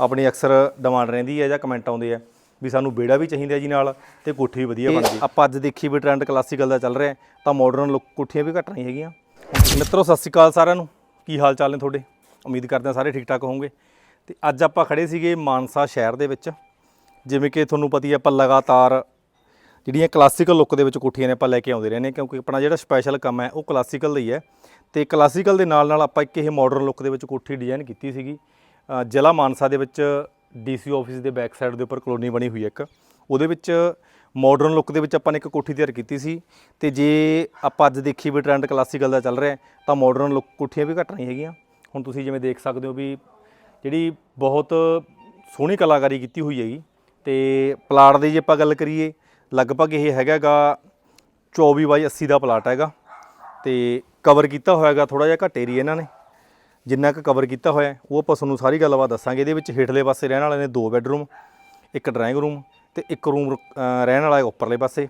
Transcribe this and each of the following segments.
ਆਪਣੀ ਅਕਸਰ ਡਿਮਾਂਡ ਰਹਿੰਦੀ ਹੈ ਜਾਂ ਕਮੈਂਟ ਆਉਂਦੇ ਆ ਵੀ ਸਾਨੂੰ ਬੇੜਾ ਵੀ ਚਾਹੀਦਾ ਜੀ ਨਾਲ ਤੇ ਕੋਠੀ ਵੀ ਵਧੀਆ ਬਣ ਜੇ। ਆਪਾਂ ਅੱਜ ਦੇਖੀ ਵੀ ਟ੍ਰੈਂਡ ਕਲਾਸੀਕਲ ਦਾ ਚੱਲ ਰਿਹਾ ਤਾਂ ਮਾਡਰਨ ਲੁੱਕ ਕੋਠੀਆਂ ਵੀ ਘੱਟ ਨਹੀਂ ਹੈਗੀਆਂ। ਮਿੱਤਰੋ ਸਤਿ ਸ਼੍ਰੀ ਅਕਾਲ ਸਾਰਿਆਂ ਨੂੰ। ਕੀ ਹਾਲ ਚਾਲ ਨੇ ਤੁਹਾਡੇ? ਉਮੀਦ ਕਰਦੇ ਹਾਂ ਸਾਰੇ ਠੀਕ ਠਾਕ ਹੋਵੋਗੇ। ਤੇ ਅੱਜ ਆਪਾਂ ਖੜੇ ਸੀਗੇ ਮਾਨਸਾ ਸ਼ਹਿਰ ਦੇ ਵਿੱਚ ਜਿਵੇਂ ਕਿ ਤੁਹਾਨੂੰ ਪਤੀ ਹੈ ਆਪਾਂ ਲਗਾਤਾਰ ਜਿਹੜੀਆਂ ਕਲਾਸੀਕਲ ਲੁੱਕ ਦੇ ਵਿੱਚ ਕੋਠੀਆਂ ਨੇ ਆਪਾਂ ਲੈ ਕੇ ਆਉਂਦੇ ਰਹੇ ਨੇ ਕਿਉਂਕਿ ਆਪਣਾ ਜਿਹੜਾ ਸਪੈਸ਼ਲ ਕੰਮ ਹੈ ਉਹ ਕਲਾਸੀਕਲ ਦਾ ਹੀ ਹੈ। ਤੇ ਕਲਾਸੀਕਲ ਦੇ ਨਾਲ ਨਾਲ ਆਪਾਂ ਇੱਕ ਇਹ ਮਾਡਰਨ ਲੁੱਕ ਦੇ ਵਿੱਚ ਕੋਠੀ ਡਿਜ਼ਾਈਨ ਕੀਤੀ ਸੀਗੀ। ਜ਼ਿਲ੍ਹਾ ਮਾਨਸਾ ਦੇ ਵਿੱਚ ਡੀਸੀ ਆਫਿਸ ਦੇ ਬੈਕ ਸਾਈਡ ਦੇ ਉੱਪਰ ਕਲੋਨੀ ਬਣੀ ਹੋਈ ਹੈ ਇੱਕ। ਉਹਦੇ ਵਿੱਚ ਮਾਡਰਨ ਲੁੱਕ ਦੇ ਵਿੱਚ ਆਪਾਂ ਨੇ ਇੱਕ ਕੋਠੀ ਤਿਆਰ ਕੀਤੀ ਸੀ ਤੇ ਜੇ ਆਪਾਂ ਅੱਜ ਦੇਖੀ ਵੀ ਟ੍ਰੈਂਡ ਕਲਾਸੀਕਲ ਦਾ ਚੱਲ ਰਿਹਾ ਤਾਂ ਮਾਡਰਨ ਲੁੱਕ ਕੋਠੀਆਂ ਵੀ ਘੱਟ ਨਹੀਂ ਹੈਗੀਆਂ। ਹੁਣ ਤੁਸੀਂ ਜਿਵੇਂ ਦੇਖ ਸਕਦੇ ਹੋ ਵੀ ਜਿਹੜੀ ਬਹੁਤ ਸੋਹਣੀ ਕਲਾਕਾਰੀ ਕੀਤੀ ਹੋਈ ਹੈਗੀ ਤੇ ਪਲਾਟ ਦੀ ਜੇ ਆਪਾਂ ਗੱਲ ਕਰੀਏ, ਲਗਭਗ ਇਹ ਹੈਗਾਗਾ 24 ਬਾਈ 80 ਦਾ ਪਲਾਟ ਹੈਗਾ ਤੇ ਕਵਰ ਕੀਤਾ ਹੋਇਆਗਾ ਥੋੜਾ ਜਿਹਾ ਘੱਟ ਏਰੀਆ ਇਹਨਾਂ ਨੇ। ਜਿੰਨਾ ਕੁ ਕਵਰ ਕੀਤਾ ਹੋਇਆ ਉਹ ਆਪਾਂ ਤੁਹਾਨੂੰ ਸਾਰੀ ਗੱਲਬਾਤ ਦੱਸਾਂਗੇ। ਇਹਦੇ ਵਿੱਚ ਹੇਠਲੇ ਪਾਸੇ ਰਹਿਣ ਵਾਲੇ ਨੇ ਦੋ ਬੈੱਡਰੂਮ ਇੱਕ ਡਰਾਇੰਗ ਰੂਮ ਤੇ ਇੱਕ ਰੂਮ ਰਹਿਣ ਵਾਲਾ ਹੈ ਉੱਪਰਲੇ ਪਾਸੇ।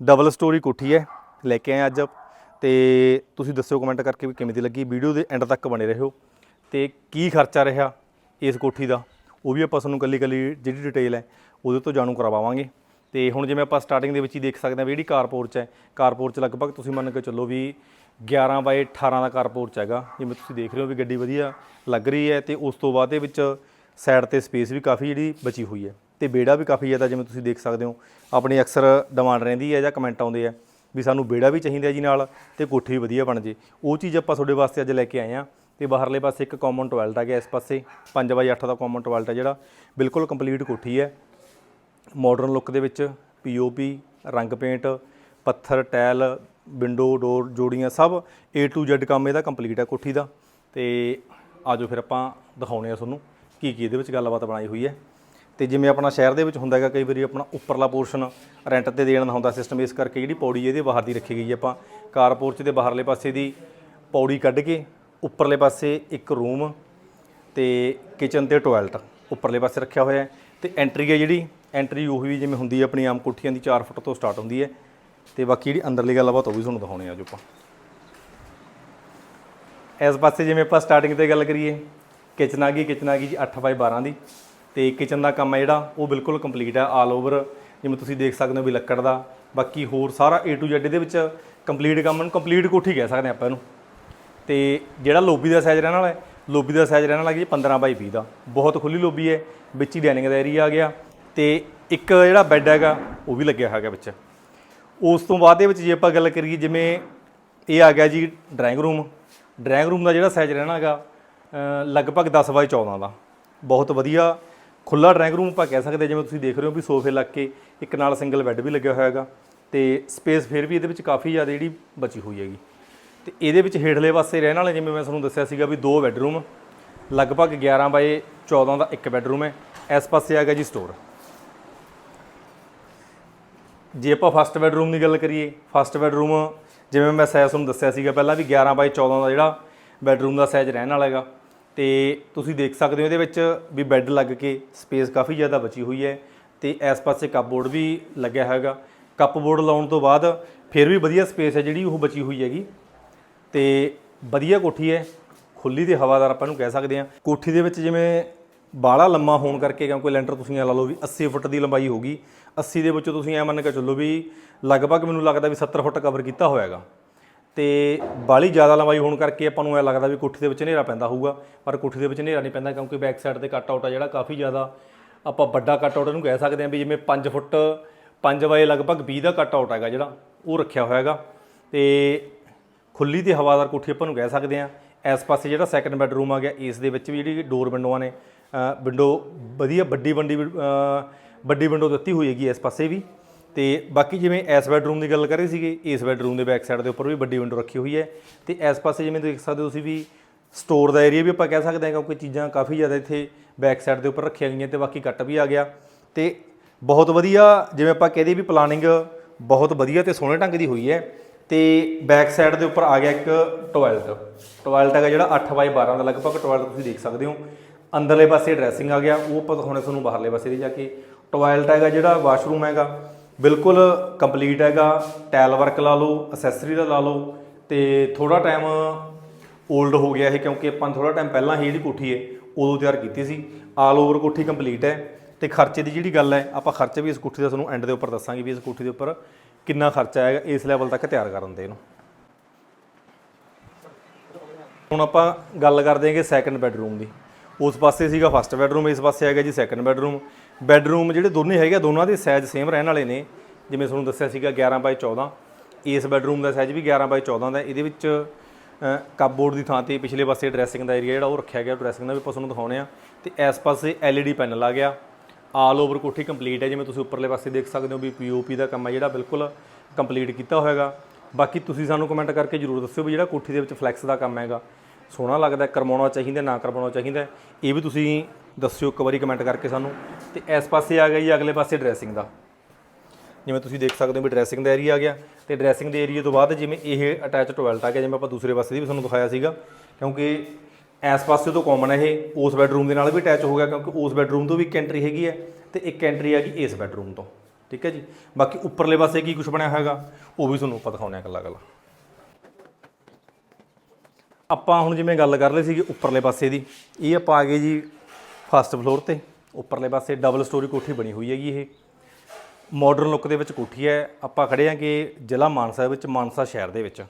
ਡਬਲ ਸਟੋਰੀ ਕੋਠੀ ਹੈ, ਲੈ ਕੇ ਆਏ ਅੱਜ। ਤੇ ਤੁਸੀਂ ਦੱਸਿਓ ਕਮੈਂਟ ਕਰਕੇ ਵੀ ਕਿਵੇਂ ਦੀ ਲੱਗੀ। ਵੀਡੀਓ ਦੇ ਐਂਡ ਤੱਕ ਬਣੇ ਰਹੋ। ਤੇ ਕੀ ਖਰਚਾ ਰਿਹਾ ਇਸ ਕੋਠੀ ਦਾ, ਉਹ ਵੀ ਆਪਾਂ ਤੁਹਾਨੂੰ ਕੱਲੀ ਕੱਲੀ ਜਿਹੜੀ ਡਿਟੇਲ ਹੈ, ਉਹਦੇ ਤੋਂ ਜਾਣੂ ਕਰਵਾਵਾਂਗੇ। ਤੇ ਹੁਣ ਜਿਵੇਂ ਆਪਾਂ ਸਟਾਰਟਿੰਗ ਦੇ ਵਿੱਚ ਹੀ ਦੇਖ ਸਕਦੇ ਹਾਂ ਵੀ ਜਿਹੜੀ ਕਾਰਪੋਰਚ ਹੈ ਕਾਰਪੋਰਚ ਲਗਭਗ ਤੁਸੀਂ ਮੰਨ ਕੇ ਚੱਲੋ ਵੀ 11 ਬਾਏ 18 ਦਾ ਕਾਰਪੋਰਚ ਹੈਗਾ। ਜਿਵੇਂ ਤੁਸੀਂ ਦੇਖ ਰਹੇ ਹੋ ਵੀ ਗੱਡੀ ਵਧੀਆ ਲੱਗ ਰਹੀ ਹੈ ਤੇ ਉਸ ਤੋਂ ਬਾਅਦ ਦੇ ਵਿੱਚ ਸਾਈਡ ਤੇ ਸਪੇਸ ਵੀ ਕਾਫੀ ਜਿਹੜੀ ਬਚੀ ਹੋਈ ਹੈ ਤੇ ਬੇੜਾ ਵੀ ਕਾਫੀ ਜ਼ਿਆਦਾ ਜਿਵੇਂ ਤੁਸੀਂ ਦੇਖ ਸਕਦੇ ਹੋ, ਆਪਣੀ ਅਕਸਰ ਡਿਮਾਂਡ ਰਹਿੰਦੀ ਹੈ ਜਾਂ ਕਮੈਂਟ ਆਉਂਦੇ ਆ ਵੀ ਸਾਨੂੰ ਬੇੜਾ ਵੀ ਚਾਹੀਦਾ ਜੀ ਨਾਲ ਤੇ ਕੋਠੀ ਵੀ ਵਧੀਆ ਬਣ ਜੇ। ਉਹ ਚੀਜ਼ ਆਪਾਂ ਤੁਹਾਡੇ ਵਾਸਤੇ ਅੱਜ ਲੈ ਕੇ ਆਏ ਆ ਤੇ ਬਾਹਰਲੇ ਪਾਸੇ ਇੱਕ ਕਾਮਨ ਟਾਇਲਟ ਆ ਗਿਆ ਇਸ ਪਾਸੇ 5 ਬਾਈ 8 ਦਾ ਕਾਮਨ ਟਾਇਲਟ ਹੈ ਜਿਹੜਾ, ਬਿਲਕੁਲ ਕੰਪਲੀਟ ਕੋਠੀ ਹੈ। ਮਾਡਰਨ ਲੁੱਕ ਦੇ ਵਿੱਚ ਪੀਓਪੀ ਰੰਗ ਪੇਂਟ ਪੱਥਰ ਟਾਇਲ ਵਿੰਡੋ ਡੋਰ ਜੋੜੀਆਂ ਸਭ A to Z ਕੰਮ ਇਹਦਾ ਕੰਪਲੀਟ ਹੈ ਕੋਠੀ ਦਾ। ਤੇ ਆਜੋ ਫਿਰ ਆਪਾਂ ਦਿਖਾਉਣੇ ਆ ਤੁਹਾਨੂੰ ਕੀ ਕੀ ਇਹਦੇ ਵਿੱਚ ਗੱਲਬਾਤ ਬਣਾਈ ਹੋਈ ਹੈ। ਤੇ ਜਿਵੇਂ ਆਪਣਾ ਸ਼ਹਿਰ ਦੇ ਵਿੱਚ ਹੁੰਦਾ ਹੈਗਾ, ਕਈ ਵਾਰੀ ਆਪਣਾ ਉੱਪਰਲਾ ਪੋਰਸ਼ਨ ਰੈਂਟ ਤੇ ਦੇਣ ਦਾ ਹੁੰਦਾ ਸਿਸਟਮ ਇਸ ਕਰਕੇ ਜਿਹੜੀ ਪੌੜੀ ਇਹਦੇ ਬਾਹਰ ਦੀ ਰੱਖੀ ਗਈ ਹੈ ਆਪਾਂ। ਕਾਰ ਪੋਰਚ ਦੇ ਬਾਹਰਲੇ ਪਾਸੇ ਦੀ ਪੌੜੀ ਕੱਢ ਕੇ ਉੱਪਰਲੇ ਪਾਸੇ ਇੱਕ ਰੂਮ ਤੇ ਕਿਚਨ ਤੇ ਟਾਇਲਟ ਉੱਪਰਲੇ ਪਾਸੇ ਰੱਖਿਆ ਹੋਇਆ ਹੈ। ਤੇ ਐਂਟਰੀ ਹੈ ਜਿਹੜੀ ਐਂਟਰੀ ਉਹ ਵੀ ਜਿਵੇਂ ਹੁੰਦੀ ਹੈ ਆਪਣੀ ਆਮ ਕੋਠੀਆਂ ਦੀ 4 ਫੁੱਟ ਤੋਂ ਸਟਾਰਟ ਹੁੰਦੀ ਹੈ। ਤੇ ਬਾਕੀ ਜਿਹੜੀ ਅੰਦਰਲੀ ਗੱਲਬਾਤ ਉਹ ਵੀ ਤੁਹਾਨੂੰ ਦਿਖਾਉਣੇ ਆ ਜੋ ਆਪਾਂ। ਇਸ ਪਾਸੇ ਜਿਵੇਂ ਆਪਾਂ ਸਟਾਰਟਿੰਗ ਤੇ ਗੱਲ ਕਰੀਏ ਕਿਚਨ ਆ ਗਈ ਕਿਚਨ ਆ ਗਈ ਜੀ 8 ਬਾਈ 12 ਦੀ। ਤੇ ਕਿਚਨ ਦਾ ਕੰਮ ਹੈ ਜਿਹੜਾ, ਉਹ ਬਿਲਕੁਲ ਕੰਪਲੀਟ ਹੈ ਆਲ ਓਵਰ ਜਿਵੇਂ ਤੁਸੀਂ ਦੇਖ ਸਕਦੇ ਹੋ ਵੀ ਲੱਕੜ ਦਾ, ਬਾਕੀ ਹੋਰ ਸਾਰਾ A to Z ਇਹਦੇ ਵਿੱਚ ਕੰਪਲੀਟ ਕੰਮ ਨੂੰ ਕੰਪਲੀਟ ਕੋਠੀ ਕਹਿ ਸਕਦੇ ਆਪਾਂ ਇਹਨੂੰ। ਤੇ ਜਿਹੜਾ ਲੋਬੀ ਦਾ ਸਾਈਜ਼ ਰਹਿਣ ਵਾਲਾ ਹੈ, ਲੋਬੀ ਦਾ ਸਾਈਜ਼ ਰਹਿਣ ਵਾਲਾ ਜੀ 15 ਬਾਈ 20 ਦਾ। ਬਹੁਤ ਖੁੱਲੀ ਲੋਬੀ ਹੈ, ਵਿੱਚ ਹੀ ਡਾਈਨਿੰਗ ਦਾ ਏਰੀਆ ਆ ਗਿਆ। ਤੇ ਇੱਕ ਜਿਹੜਾ ਬੈੱਡ ਹੈਗਾ, ਉਹ ਵੀ ਲੱਗਿਆ ਹੈਗਾ ਵਿੱਚ। ਉਸ ਤੋਂ ਬਾਅਦ ਦੇ ਵਿੱਚ ਜੇ ਆਪਾਂ ਗੱਲ ਕਰੀਏ ਜਿਵੇਂ ਇਹ ਆ ਗਿਆ ਜੀ ਡਰਾਇੰਗ ਰੂਮ ਡਰਾਇੰਗ ਰੂਮ ਦਾ ਜਿਹੜਾ ਸਾਈਜ਼ ਰਹਿਣਾ ਹੈਗਾ ਲਗਭਗ 10 ਬਾਈ 14 ਦਾ। ਬਹੁਤ ਵਧੀਆ ਖੁੱਲਾ ਡਰਾਇੰਗ ਰੂਮ ਆਪਾਂ ਕਹਿ ਸਕਦੇ ਜਿਵੇਂ ਤੁਸੀਂ ਦੇਖ ਰਹੇ ਹੋ ਵੀ ਸੋਫੇ ਲੱਗ ਕੇ ਇੱਕ ਨਾਲ ਸਿੰਗਲ ਬੈੱਡ ਵੀ ਲੱਗਿਆ ਹੋਇਆ ਹੈਗਾ ਤੇ ਸਪੇਸ ਫਿਰ ਵੀ ਇਹਦੇ ਵਿੱਚ ਕਾਫੀ ਜ਼ਿਆਦਾ ਜਿਹੜੀ ਬਚੀ ਹੋਈ ਹੈਗੀ। ਤੇ ਇਹਦੇ ਵਿੱਚ ਹੇਠਲੇ ਪਾਸੇ ਰਹਿਣ ਵਾਲੇ, ਜਿਵੇਂ ਮੈਂ ਤੁਹਾਨੂੰ ਦੱਸਿਆ ਸੀਗਾ ਵੀ ਦੋ ਬੈੱਡਰੂਮ ਲਗਭਗ 11 ਬਾਈ 14 ਦਾ ਇੱਕ ਬੈੱਡਰੂਮ ਹੈ। ਇਸ ਪਾਸੇ ਆ ਗਿਆ ਜੀ ਸਟੋਰ ਜੇ ਆਪਾਂ ਫਸਟ ਬੈਡਰੂਮ ਦੀ ਗੱਲ ਕਰੀਏ ਫਸਟ ਬੈਡਰੂਮ ਜਿਵੇਂ ਮੈਂ ਸਾਈਜ਼ ਤੁਹਾਨੂੰ ਦੱਸਿਆ ਸੀਗਾ ਪਹਿਲਾਂ ਵੀ 11 ਬਾਈ 14 ਦਾ ਜਿਹੜਾ ਬੈਡਰੂਮ ਦਾ ਸਾਈਜ਼ ਰਹਿਣ ਵਾਲਾ ਹੈਗਾ। ਤੇ ਤੁਸੀਂ ਦੇਖ ਸਕਦੇ ਹੋ ਇਹਦੇ ਵਿੱਚ ਵੀ ਬੈੱਡ ਲੱਗ ਕੇ ਸਪੇਸ ਕਾਫੀ ਜ਼ਿਆਦਾ ਬਚੀ ਹੋਈ ਹੈ ਤੇ ਇਸ ਪਾਸੇ ਕੱਪਬੋਰਡ ਵੀ ਲੱਗਿਆ ਹੈਗਾ। ਕੱਪਬੋਰਡ ਲਾਉਣ ਤੋਂ ਬਾਅਦ ਫਿਰ ਵੀ ਵਧੀਆ ਸਪੇਸ ਹੈ ਜਿਹੜੀ ਉਹ ਬਚੀ ਹੋਈ ਹੈਗੀ। ਤੇ ਵਧੀਆ ਕੋਠੀ ਹੈ ਖੁੱਲੀ ਤੇ ਹਵਾਦਾਰ ਆਪਾਂ ਨੂੰ ਕਹਿ ਸਕਦੇ ਹਾਂ। ਕੋਠੀ ਦੇ ਵਿੱਚ ਜਿਵੇਂ ਬਾਹਲਾ ਲੰਮਾ ਹੋਣ ਕਰਕੇ ਕਿਉਂਕਿ ਲੈਂਟਰ ਤੁਸੀਂ ਇਹ ਲਾ ਲਓ ਵੀ 80 ਫੁੱਟ ਦੀ ਲੰਬਾਈ ਹੋਗੀ 80 ਦੇ ਵਿੱਚੋਂ ਤੁਸੀਂ ਐ ਮੰਨ ਕੇ ਚੱਲੋ ਵੀ ਲਗਭਗ ਮੈਨੂੰ ਲੱਗਦਾ ਵੀ 70 ਫੁੱਟ ਕਵਰ ਕੀਤਾ ਹੋਇਆਗਾ ਤੇ ਬਾਲੀ ਜ਼ਿਆਦਾ ਲੰਬਾਈ ਹੋਣ ਕਰਕੇ ਆਪਾਂ ਨੂੰ ਐ ਲੱਗਦਾ ਵੀ ਕੋਠੀ ਦੇ ਵਿੱਚ ਹਨੇਰਾ ਪੈਂਦਾ ਹੋਊਗਾ, ਪਰ ਕੋਠੀ ਦੇ ਵਿੱਚ ਹਨੇਰਾ ਨਹੀਂ ਪੈਂਦਾ ਕਿਉਂਕਿ ਬੈਕ ਸਾਈਡ ਤੇ ਕੱਟ ਆਊਟ ਆ ਜਿਹੜਾ ਕਾਫੀ ਜ਼ਿਆਦਾ ਆਪਾਂ ਵੱਡਾ ਕੱਟ ਆਊਟ ਇਹਨੂੰ ਕਹਿ ਸਕਦੇ ਹਾਂ ਵੀ ਜਿਵੇਂ 5 ਫੁੱਟ 5 ਬਾਏ ਲਗਭਗ 20 ਦਾ ਕੱਟ ਆਊਟ ਹੈਗਾ ਜਿਹੜਾ, ਉਹ ਰੱਖਿਆ ਹੋਇਆ ਹੈਗਾ। ਤੇ ਖੁੱਲੀ ਤੇ ਹਵਾਦਾਰ ਕੋਠੀ ਆਪਾਂ ਨੂੰ ਕਹਿ ਸਕਦੇ ਹਾਂ। ਇਸ ਪਾਸੇ ਜਿਹੜਾ ਸੈਕੰਡ ਬੈਡਰੂਮ ਆ ਗਿਆ, ਇਸ ਦੇ ਵਿੱਚ ਵੀ ਜਿਹੜੀ ਡੋਰ ਵਿੰਡੋਆਂ ਨੇ ਵਿੰਡੋ ਵਧੀਆ ਵੱਡੀ ਵੱਡੀ ਵੱਡੀ ਵਿੰਡੋ ਦਿੱਤੀ ਹੋਈ ਹੈਗੀ ਇਸ ਪਾਸੇ ਵੀ। ਤੇ ਬਾਕੀ ਜਿਵੇਂ ਇਸ ਬੈਡਰੂਮ ਦੀ ਗੱਲ ਕਰੇ ਸੀਗੇ, ਇਸ ਬੈਡਰੂਮ ਦੇ ਬੈਕ ਸਾਈਡ ਦੇ ਉੱਪਰ ਵੀ ਵੱਡੀ ਵਿੰਡੋ ਰੱਖੀ ਹੋਈ ਹੈ। ਤੇ ਇਸ ਪਾਸੇ ਜਿਵੇਂ ਦੇਖ ਸਕਦੇ ਹੋ ਤੁਸੀਂ ਵੀ ਸਟੋਰ ਦਾ ਏਰੀਆ ਵੀ ਆਪਾਂ ਕਹਿ ਸਕਦੇ ਹਾਂ ਕਿਉਂਕਿ ਚੀਜ਼ਾਂ ਕਾਫੀ ਜ਼ਿਆਦਾ ਇੱਥੇ ਬੈਕ ਸਾਈਡ ਦੇ ਉੱਪਰ ਰੱਖੀਆਂ ਗਈਆਂ ਤੇ ਬਾਕੀ ਕੱਟ ਵੀ ਆ ਗਿਆ। ਤੇ ਬਹੁਤ ਵਧੀਆ ਜਿਵੇਂ ਆਪਾਂ ਕਹਦੇ ਵੀ ਪਲਾਨਿੰਗ ਬਹੁਤ ਵਧੀਆ ਤੇ ਸੋਹਣੇ ਢੰਗ ਦੀ ਹੋਈ ਹੈ। ਤੇ ਬੈਕ ਸਾਈਡ ਦੇ ਉੱਪਰ ਆ ਗਿਆ ਇੱਕ ਟਾਇਲਟ ਟਾਇਲਟ ਹੈਗਾ ਜਿਹੜਾ 8 ਬਾਈ 12 ਦਾ, ਲਗਭਗ ਟਾਇਲਟ ਤੁਸੀਂ ਦੇਖ ਸਕਦੇ ਹੋ। ਅੰਦਰਲੇ ਪਾਸੇ ਡਰੈਸਿੰਗ ਆ ਗਿਆ, ਉਹ ਆਪਾਂ ਦਿਖਾਉਣੇ ਤੁਹਾਨੂੰ ਬਾਹਰਲੇ ਪਾਸੇ ਦੀ ਜਾ ਕੇ। ਟਾਇਲਟ ਹੈਗਾ ਜਿਹੜਾ, ਵਾਸ਼ਰੂਮ ਹੈਗਾ, ਬਿਲਕੁਲ ਕੰਪਲੀਟ ਹੈਗਾ। ਟਾਇਲ ਵਰਕ ਲਾ ਲਓ ਅਸੈਸਰੀ ਦਾ ਲਾ ਲਓ, ਤੇ ਥੋੜਾ ਟਾਈਮ 올ਡ ਹੋ ਗਿਆ ਇਹ, ਕਿਉਂਕਿ ਆਪਾਂ ਥੋੜਾ ਟਾਈਮ ਪਹਿਲਾਂ ਹੀ ਜਿਹੜੀ ਕੋਠੀ ਹੈ, ਉਦੋਂ ਤਿਆਰ ਕੀਤੀ ਸੀ। ਆਲ ਓਵਰ ਕੋਠੀ ਕੰਪਲੀਟ ਹੈ। ਤੇ ਖਰਚੇ ਦੀ ਜਿਹੜੀ ਗੱਲ ਹੈ, ਆਪਾਂ ਖਰਚੇ ਵੀ ਇਸ ਕੋਠੀ ਦਾ ਤੁਹਾਨੂੰ ਐਂਡ ਦੇ ਉੱਪਰ ਦੱਸਾਂਗੇ ਵੀ ਇਸ ਕੋਠੀ ਦੇ ਉੱਪਰ ਕਿੰਨਾ ਖਰਚਾ ਆਏਗਾ, ਇਸ ਲੈਵਲ ਤੱਕ ਤਿਆਰ ਕਰਨ ਦੇ ਇਹਨੂੰ ਹੁਣ ਆਪਾਂ ਗੱਲ ਕਰਦੇ ਹਾਂਗੇ ਸੈਕੰਡ ਬੈਡਰੂਮ ਦੀ। ਉਸ ਪਾਸੇ ਸੀਗਾ ਫਸਟ ਬੈਡਰੂਮ ਇਸ ਪਾਸੇ ਹੈਗਾ ਜੀ ਸੈਕੰਡ ਬੈਡਰੂਮ ਬੈਡਰੂਮ ਜਿਹੜੇ ਦੋਨੇ ਹੈਗੇ ਆ, ਦੋਨਾਂ ਦੇ ਸਾਈਜ਼ ਸੇਮ ਰਹਿਣ ਵਾਲੇ ਨੇ। ਜਿਵੇਂ ਤੁਹਾਨੂੰ ਦੱਸਿਆ ਸੀਗਾ 11 ਬਾਈ 14 ਇਸ ਬੈਡਰੂਮ ਦਾ ਸਾਈਜ਼ ਵੀ 11 ਬਾਈ 14 ਦਾ ਹੈ। ਇਹਦੇ ਵਿੱਚ ਕਪਬੋਰਡ ਦੀ ਥਾਂ ਤੇ ਪਿਛਲੇ ਪਾਸੇ ਡਰੈਸਿੰਗ ਦਾ ਏਰੀਆ ਜਿਹੜਾ ਉਹ ਰੱਖਿਆ ਗਿਆ। ਡਰੈਸਿੰਗ ਦਾ ਵੀ ਆਪਾਂ ਤੁਹਾਨੂੰ ਦਿਖਾਉਣੇ ਆ। ਤੇ ਇਸ ਪਾਸੇ LED ਪੈਨਲ ਆ ਗਿਆ। ਆਲ ਓਵਰ ਕੋਠੀ ਕੰਪਲੀਟ ਹੈ। ਜਿਵੇਂ ਤੁਸੀਂ ਉੱਪਰਲੇ ਪਾਸੇ ਦੇਖ ਸਕਦੇ ਹੋ ਵੀ ਪੀਓਪੀ ਦਾ ਕੰਮ ਹੈ ਜਿਹੜਾ ਬਿਲਕੁਲ ਕੰਪਲੀਟ ਕੀਤਾ ਹੋਇਆਗਾ ਬਾਕੀ ਤੁਸੀਂ ਸਾਨੂੰ ਕਮੈਂਟ ਕਰਕੇ ਜਰੂਰ ਦੱਸਿਓ ਵੀ ਜਿਹੜਾ ਕੋਠੀ ਦੇ ਵਿੱਚ ਫਲੈਕਸ ਦਾ ਕੰਮ ਹੈਗਾ। ਸੋਹਣਾ ਲੱਗਦਾ ਕਰਵਾਉਣਾ ਚਾਹੀਦਾ ਨਾ ਕਰਵਾਉਣਾ ਚਾਹੀਦਾ ਇਹ ਵੀ ਤੁਸੀਂ ਦੱਸਿਓ ਇੱਕ ਵਾਰੀ ਕਮੈਂਟ ਕਰਕੇ ਸਾਨੂੰ। ਤੇ ਇਸ ਪਾਸੇ ਆ ਗਿਆ ਜੀ ਅਗਲੇ ਪਾਸੇ ਡਰੈਸਿੰਗ ਦਾ। ਜਿਵੇਂ ਤੁਸੀਂ ਦੇਖ ਸਕਦੇ ਹੋ ਵੀ ਡਰੈਸਿੰਗ ਦਾ ਏਰੀਆ ਆ ਗਿਆ। ਤੇ ਡਰੈਸਿੰਗ ਦੇ ਏਰੀਆ ਤੋਂ ਬਾਅਦ ਜਿਵੇਂ ਇਹ ਅਟੈਚ ਟੋਇਲਟ ਆ ਗਿਆ, ਜਿਵੇਂ ਆਪਾਂ ਦੂਸਰੇ ਪਾਸੇ ਦੀ ਵੀ ਤੁਹਾਨੂੰ ਦਿਖਾਇਆ ਸੀਗਾ। ਕਿਉਂਕਿ ਇਸ ਪਾਸੇ ਤੋਂ ਕਾਮਨ ਹੈ ਇਹ, ਉਸ ਬੈਡਰੂਮ ਦੇ ਨਾਲ ਵੀ ਅਟੈਚ ਹੋ ਗਿਆ, ਕਿਉਂਕਿ ਉਸ ਬੈਡਰੂਮ ਤੋਂ ਵੀ ਇੱਕ ਐਂਟਰੀ ਹੈਗੀ ਹੈ ਤੇ ਇੱਕ ਐਂਟਰੀ ਆ ਗਈ ਇਸ ਬੈਡਰੂਮ ਤੋਂ। ਠੀਕ ਹੈ ਜੀ? ਬਾਕੀ ਉੱਪਰਲੇ ਪਾਸੇ ਕੀ ਕੁਝ ਬਣਿਆ ਹੈਗਾ, ਉਹ ਵੀ ਤੁਹਾਨੂੰ ਆਪਾਂ ਦਿਖਾਉਂਦੇ ਹਾਂ ਇਕੱਲਾ ਇਕੱਲਾ। ਆਪਾਂ ਹੁਣ ਜਿਵੇਂ ਗੱਲ ਕਰ ਰਹੇ ਸੀਗੇ ਉੱਪਰਲੇ ਪਾਸੇ ਦੀ, ਇਹ ਆਪਾਂ ਆ ਗਏ ਜੀ ਫਸਟ ਫਲੋਰ ਤੇ, ਉੱਪਰਲੇ ਪਾਸੇ ਡਬਲ ਸਟੋਰੀ ਕੋਠੀ ਬਣੀ ਹੋਈ ਹੈਗੀ ਇਹ। ਮਾਡਰਨ ਲੁੱਕ ਦੇ ਵਿੱਚ ਕੋਠੀ ਹੈ। ਆਪਾਂ ਖੜੇ ਹਾਂ ਕਿ ਜ਼ਿਲ੍ਹਾ ਮਾਨਸਾ ਵਿੱਚ, ਮਾਨਸਾ ਸ਼ਹਿਰ ਦੇ ਵਿੱਚ।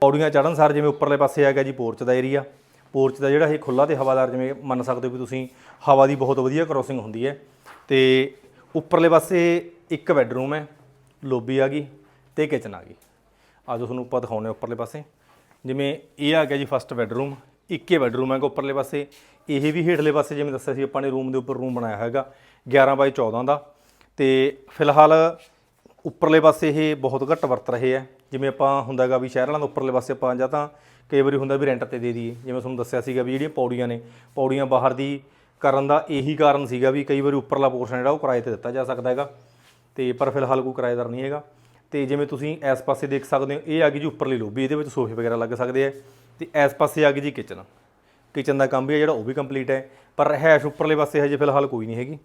ਪੌੜੀਆਂ ਚੜ੍ਹਨ ਸਾਰ ਜਿਵੇਂ ਉੱਪਰਲੇ ਪਾਸੇ ਆ ਗਿਆ ਜੀ ਪੋਰਚ ਦਾ ਏਰੀਆ ਪੋਰਚ ਦਾ ਜਿਹੜਾ ਇਹ ਖੁੱਲਾ ਤੇ ਹਵਾਦਾਰ, ਜਿਵੇਂ ਮੰਨ ਸਕਦੇ ਹੋ ਵੀ ਤੁਸੀਂ ਹਵਾ ਦੀ ਬਹੁਤ ਵਧੀਆ ਕ੍ਰੋਸਿੰਗ ਹੁੰਦੀ ਹੈ। ਤੇ ਉੱਪਰਲੇ ਪਾਸੇ ਇੱਕ ਬੈੱਡਰੂਮ ਹੈ ਲੋਬੀ ਆ ਗਈ ਤੇ ਕਿਚਨ ਆ ਗਈ। ਅੱਜ ਤੁਹਾਨੂੰ ਆਪਾਂ ਦਿਖਾਉਂਦੇ ਹਾਂ ਉੱਪਰਲੇ ਪਾਸੇ। ਜਿਵੇਂ ਇਹ ਆ ਗਿਆ ਜੀ ਫਸਟ ਬੈੱਡਰੂਮ ਇੱਕੇ ਬੈਡਰੂਮ ਹੈਗਾ ਉੱਪਰਲੇ ਪਾਸੇ। ਇਹ ਵੀ ਹੇਠਲੇ ਪਾਸੇ ਜਿਵੇਂ ਦੱਸਿਆ ਸੀ ਆਪਾਂ ਨੇ ਰੂਮ ਦੇ ਉੱਪਰ ਰੂਮ ਬਣਾਇਆ ਹੈਗਾ 11 ਬਾਈ 14 ਦਾ। ਤੇ ਫਿਲਹਾਲ ਉੱਪਰਲੇ ਪਾਸੇ ਇਹ ਬਹੁਤ ਘੱਟ ਵਰਤ ਰਹੇ ਆ। ਜਿਵੇਂ ਆਪਾਂ ਹੁੰਦਾਗਾ ਵੀ ਸ਼ਹਿਰ ਵਾਲਿਆਂ ਦੇ ਉੱਪਰਲੇ ਪਾਸੇ ਆਪਾਂ ਜਾਂ ਤਾਂ ਕਈ ਵਾਰੀ ਹੁੰਦਾ ਵੀ ਰੈਂਟ ਤੇ ਦੇ ਦਈਏ। ਜਿਵੇਂ ਤੁਹਾਨੂੰ ਦੱਸਿਆ ਸੀਗਾ ਵੀ ਜਿਹੜੀਆਂ ਪੌੜੀਆਂ ਨੇ, ਪੌੜੀਆਂ ਬਾਹਰ ਦੀ ਕਰਨ ਦਾ ਇਹੀ ਕਾਰਨ ਸੀਗਾ ਵੀ ਕਈ ਵਾਰੀ ਉੱਪਰਲਾ ਪੋਰਸ਼ਨ ਜਿਹੜਾ ਉਹ ਕਿਰਾਏ ਤੇ ਦਿੱਤਾ ਜਾ ਸਕਦਾ ਹੈਗਾ। ਤੇ ਪਰ ਫਿਲਹਾਲ ਕੋਈ ਕਿਰਾਏਦਾਰ ਨਹੀਂ ਹੈਗਾ। ਤੇ ਜਿਵੇਂ ਤੁਸੀਂ ਇਸ ਪਾਸੇ ਦੇਖ ਸਕਦੇ ਹੋ, ਇਹ ਆ ਗਈ ਜੀ ਉੱਪਰਲੀ ਲੋਬੀ ਇਹਦੇ ਵਿੱਚ ਸੋਫੇ ਵਗੈਰਾ ਲੱਗ ਸਕਦੇ ਆ। ਤੇ ਇਸ ਪਾਸੇ ਆ ਗਈ ਜੀ ਕਿਚਨ ਕਿਚਨ ਦਾ ਕੰਮ ਵੀ ਹੈ ਜਿਹੜਾ, ਉਹ ਵੀ ਕੰਪਲੀਟ ਹੈ। ਪਰ ਰਹਿائش ਉੱਪਰਲੇ ਪਾਸੇ ਹਜੇ ਫਿਲਹਾਲ ਕੋਈ ਨਹੀਂ ਹੈਗੀ।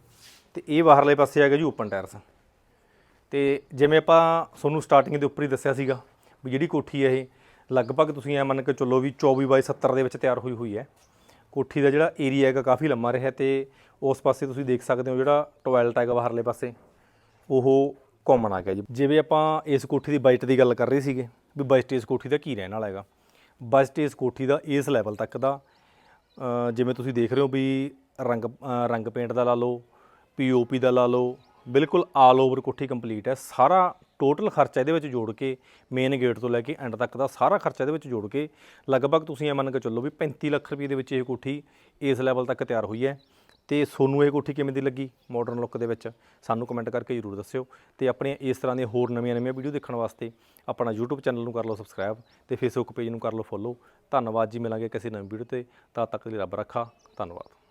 ਤੇ ਇਹ ਬਾਹਰਲੇ ਪਾਸੇ ਆ ਗਿਆ ਜੀ ਓਪਨ ਟਾਇਰਸ ਤੇ ਜਿਵੇਂ ਆਪਾਂ ਤੁਹਾਨੂੰ ਸਟਾਰਟਿੰਗ ਦੇ ਉੱਪਰ ਹੀ ਦੱਸਿਆ ਸੀਗਾ, ਵੀ ਜਿਹੜੀ ਕੋਠੀ ਹੈ ਇਹ, ਲਗਭਗ ਤੁਸੀਂ ਐ ਮੰਨ ਕੇ ਚੱਲੋ ਵੀ 24 ਬਾਈ 70 ਦੇ ਵਿੱਚ ਤਿਆਰ ਹੋਈ ਹੋਈ ਹੈ। ਕੋਠੀ ਦਾ ਜਿਹੜਾ ਏਰੀਆ ਹੈਗਾ ਕਾਫੀ ਲੰਮਾ ਰਿਹਾ ਤੇ ਉਸ ਪਾਸੇ ਤੁਸੀਂ ਦੇਖ ਸਕਦੇ ਹੋ ਜਿਹੜਾ ਟਾਇਲਟ ਹੈਗਾ ਬਾਹਰਲੇ ਪਾਸੇ, ਉਹ ਕਾਮਨ ਆ ਗਿਆ ਜੀ। ਜਿਵੇਂ ਆਪਾਂ ਇਸ ਕੋਠੀ ਦੀ ਬਜਟ ਦੀ ਗੱਲ ਕਰ ਰਹੇ ਸੀਗੇ, ਵੀ ਬਜਟ ਇਸ ਕੋਠੀ ਦਾ ਕੀ ਰਹਿਣ ਵਾਲਾ ਹੈਗਾ। ਬਜਟ ਇਸ ਕੋਠੀ ਦਾ ਇਸ ਲੈਵਲ ਤੱਕ ਦਾ। ਜਿਵੇਂ ਤੁਸੀਂ ਦੇਖ ਰਹੇ ਹੋ ਵੀ ਰੰਗ ਰੰਗ ਪੇਂਟ ਦਾ ਲਾ ਲਓ ਪੀਓਪੀ ਦਾ ਲਾ ਲਓ, ਬਿਲਕੁਲ ਆਲ ਓਵਰ ਕੋਠੀ ਕੰਪਲੀਟ ਹੈ। ਸਾਰਾ ਟੋਟਲ ਖਰਚਾ ਇਹਦੇ ਵਿੱਚ ਜੋੜ ਕੇ ਮੇਨ ਗੇਟ ਤੋਂ ਲੈ ਕੇ ਐਂਡ ਤੱਕ ਦਾ ਸਾਰਾ ਖਰਚਾ ਇਹਦੇ ਵਿੱਚ ਜੋੜ ਕੇ, ਲਗਭਗ ਤੁਸੀਂ ਇਹ ਮੰਨ ਕੇ ਚੱਲੋ ਵੀ 35 ਲੱਖ ਰੁਪਏ ਦੇ ਵਿੱਚ ਇਹ ਕੋਠੀ ਇਸ ਲੈਵਲ ਤੱਕ ਤਿਆਰ ਹੋਈ ਹੈ। ਤੇ ਸੋਨੂੰ ਇਹ ਕੋਠੀ ਕਿਵੇਂ ਦੀ ਲੱਗੀ ਮਾਡਰਨ ਲੁੱਕ ਦੇ ਵਿੱਚ? ਸਾਨੂੰ ਕਮੈਂਟ ਕਰਕੇ ਜਰੂਰ ਦੱਸਿਓ ਤੇ ਆਪਣੇ ਇਸ ਤਰ੍ਹਾਂ ਦੀਆਂ ਹੋਰ ਨਵੀਆਂ-ਨਵੀਆਂ ਵੀਡੀਓ ਦੇਖਣ ਵਾਸਤੇ ਆਪਣਾ YouTube ਚੈਨਲ ਨੂੰ ਕਰ ਲਓ ਸਬਸਕ੍ਰਾਈਬ ਤੇ Facebook ਪੇਜ ਨੂੰ ਕਰ ਲਓ ਫੋਲੋ ਧੰਨਵਾਦ ਜੀ, ਮਿਲਾਂਗੇ ਕਿਸੇ ਨਵੀਂ ਵੀਡੀਓ ਤੇ। ਤਦ ਤੱਕ ਲਈ ਰੱਬ ਰੱਖਾ। ਧੰਨਵਾਦ।